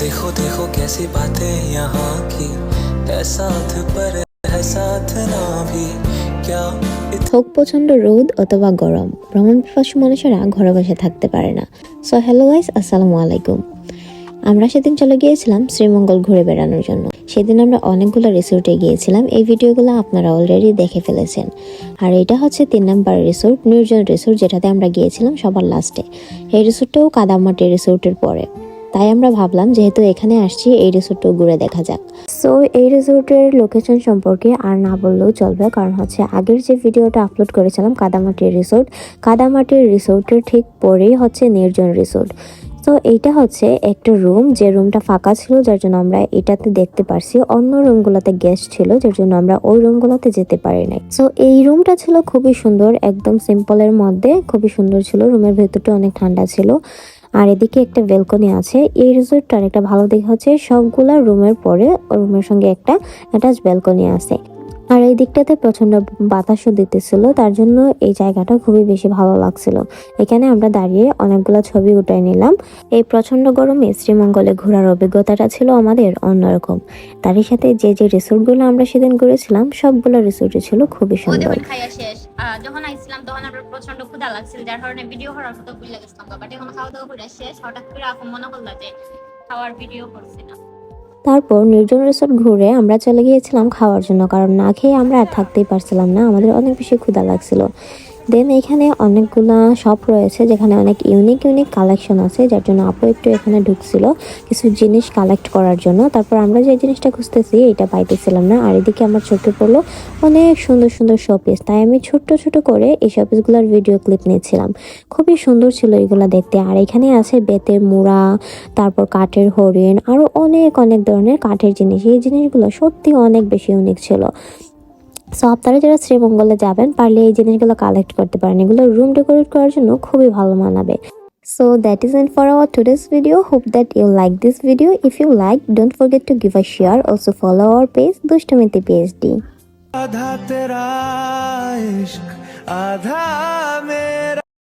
देखो देखो कैसी बातें यहाँ की है साथ पर है साथ ना भी क्या হোক প্রচণ্ড রোদ অথবা গরম ভ্রমণ পিপাসু মানুষেরা ঘরে বসে থাকতে পারে না সো হ্যালো গাইস আসসালামু আলাইকুম আমরা সেদিন চলে গিয়েছিলাম শ্রীমঙ্গল ঘুরে বেড়ানোর জন্য সেদিন আমরা অনেকগুলো রিসোর্টে গিয়েছিলাম এই ভিডিওগুলো আপনারা অলরেডি দেখে ফেলেছেন আর এটা হচ্ছে তিন নাম্বার রিসোর্ট নির্জন রিসোর্ট যেটাতে আমরা গিয়েছিলাম সবার লাস্টে এই রিসোর্টটাও কাদামাটি রিসোর্টের পরে তাই আমরা ভাবলাম যেহেতু এখানে আসছি, এই রিসোর্টটাও ঘুরে দেখা যাক। সো এই রিসোর্টের লোকেশন সম্পর্কে আর না বললেও চলবে, কারণ হচ্ছে আগের যে ভিডিওটা আপলোড করেছিলাম, কাদামাটির রিসোর্ট কাদামাটির রিসোর্টের ঠিক পরেই হচ্ছে নির্জন রিসোর্ট তো এইটা হচ্ছে একটা রুম যে রুমটা ফাঁকা ছিল, যার জন্য আমরা এটাতে দেখতে পারছি। অন্য রুমগুলোতে গেস্ট ছিল, যার জন্য আমরা ওই রুমগুলোতে যেতে পারি নাই। তো এই রুমটা ছিল খুবই সুন্দর, একদম সিম্পলের মধ্যে। খুবই সুন্দর ছিল, রুমের ভেতরটা অনেক ঠান্ডা ছিল। আর এদিকে একটা বেলকনি আছে। এই রিসোর্টটার একটা ভালো দিক হচ্ছে, সবগুলা রুমের পরে রুমের সঙ্গে একটা অ্যাটাচ বেলকনি আছে। আর এই দিকটাতে প্রচণ্ড বাতাসও দিতেছিল তার জন্য এই জায়গাটা খুবই বেশি ভালো লাগছিল। এখানে আমরা দাঁড়িয়ে অনেকগুলো ছবি উঠাই নিলাম। এই প্রচণ্ড গরমে শ্রীমঙ্গলে ঘোরার অভিজ্ঞতাটা ছিল আমাদের অন্যরকম। তারই সাথে যে যে রিসোর্টগুলো আমরা সেদিন ঘুরেছিলাম সবগুলো রিসোর্টই ছিল খুবই সুন্দর। শেষ। যখন আইছিলাম তখন আমরা প্রচণ্ড ক্ষুধা লাগছিল যার কারণে ভিডিও করার কথা ভুলে গেছিলাম। বাট এখন খাওয়া দাওয়া করে শেষ হঠাৎ করে এখন মনে করল যে খাওয়ার ভিডিও করছি না। তারপর নির্জন রিসোর্ট ঘুরে আমরা চলে গিয়েছিলাম খাওয়ার জন্য, কারণ না খেয়ে আমরা আর থাকতেই পারছিলাম না। আমাদের অনেক বেশি ক্ষুধা লাগছিল। দেন এখানে অনেকগুলা শপ রয়েছে যেখানে অনেক ইউনিক ইউনিক কালেকশন আছে, যার জন্য আপু একটু এখানে ঢুকছিল কিছু জিনিস কালেক্ট করার জন্য। তারপর আমরা যে জিনিসটা খুঁজতেছি, এটা পাইতেছিলাম না। আর এদিকে আমার চোখে পড়ল অনেক সুন্দর সুন্দর শোপিস তাই আমি ছোট্ট ছোট করে এই শোপিসগুলোর ভিডিও ক্লিপ নিয়েছিলাম। খুবই সুন্দর ছিল এগুলো দেখতে। আর এখানে আছে বেতের মুড়া, তারপর কাঠের হরিণ আরও অনেক অনেক ধরনের কাঠের জিনিস। এই জিনিসগুলো সত্যি অনেক বেশি ইউনিক ছিল। সো আপনারা যারা শ্রীমঙ্গলে যাবেন পারলে এই জিনিসগুলো কালেক্ট করতে পারেন এগুলো রুম ডেকোরেট করার জন্য খুবই ভালো মানাবে So that is it for our today's video. Hope that you like this video. If you like, don't forget to give a share. Also follow our page Dushtamiti PhD. आधा तेरा इश्क आधा मेरा